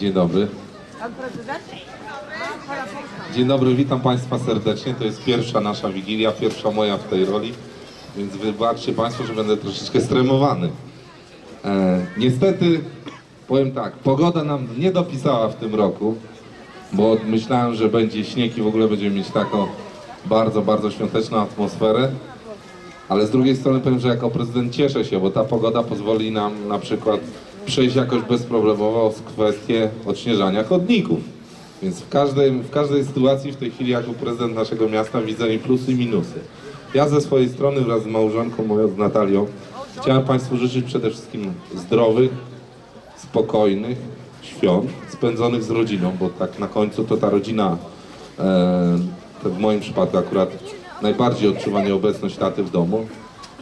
Dzień dobry. Dzień dobry, witam Państwa serdecznie. To jest pierwsza nasza Wigilia, pierwsza moja w tej roli, więc wybaczcie Państwo, że będę troszeczkę stremowany. E, niestety, powiem tak, pogoda nam nie dopisała w tym roku, bo myślałem, że będzie śnieg i w ogóle będziemy mieć taką bardzo, bardzo świąteczną atmosferę. Ale z drugiej strony powiem, że jako prezydent cieszę się, bo ta pogoda pozwoli nam na przykład przejść jakoś bezproblemowo w kwestię odśnieżania chodników. Więc w każdej, w każdej sytuacji w tej chwili jako prezydent naszego miasta widzę i plusy i minusy. Ja ze swojej strony wraz z małżonką moją, z Natalią, chciałem Państwu życzyć przede wszystkim zdrowych, spokojnych świąt spędzonych z rodziną, bo tak na końcu to ta rodzina, e, w moim przypadku akurat najbardziej odczuwa nieobecność taty w domu,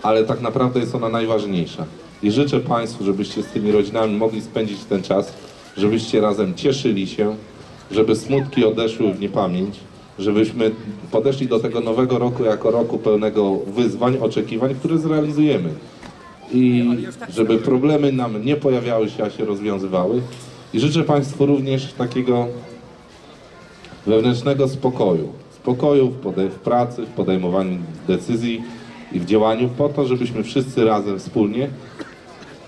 ale tak naprawdę jest ona najważniejsza. I życzę Państwu, żebyście z tymi rodzinami mogli spędzić ten czas, żebyście razem cieszyli się, żeby smutki odeszły w niepamięć, żebyśmy podeszli do tego nowego roku jako roku pełnego wyzwań, oczekiwań, które zrealizujemy i żeby problemy nam nie pojawiały się, a się rozwiązywały. I życzę Państwu również takiego wewnętrznego spokoju. Spokoju w, w pracy, w podejmowaniu decyzji i w działaniu po to, żebyśmy wszyscy razem, wspólnie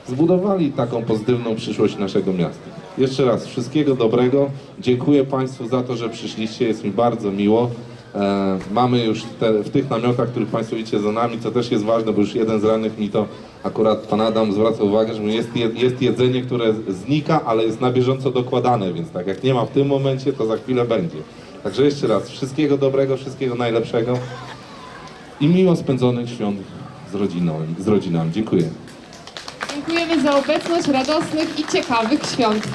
zbudowali taką pozytywną przyszłość naszego miasta. Jeszcze raz wszystkiego dobrego. Dziękuję Państwu za to, że przyszliście. Jest mi bardzo miło. E, mamy już te, w tych namiotach, których Państwo widzicie za nami, co też jest ważne, bo już jeden z rannych mi to akurat Pan Adam zwraca uwagę, że jest, je- jest jedzenie, które znika, ale jest na bieżąco dokładane, więc tak jak nie ma w tym momencie, to za chwilę będzie. Także jeszcze raz wszystkiego dobrego, wszystkiego najlepszego i miło spędzonych świąt z rodziną, z rodzinami. Dziękuję. Dziękujemy za obecność radosnych i ciekawych świąt.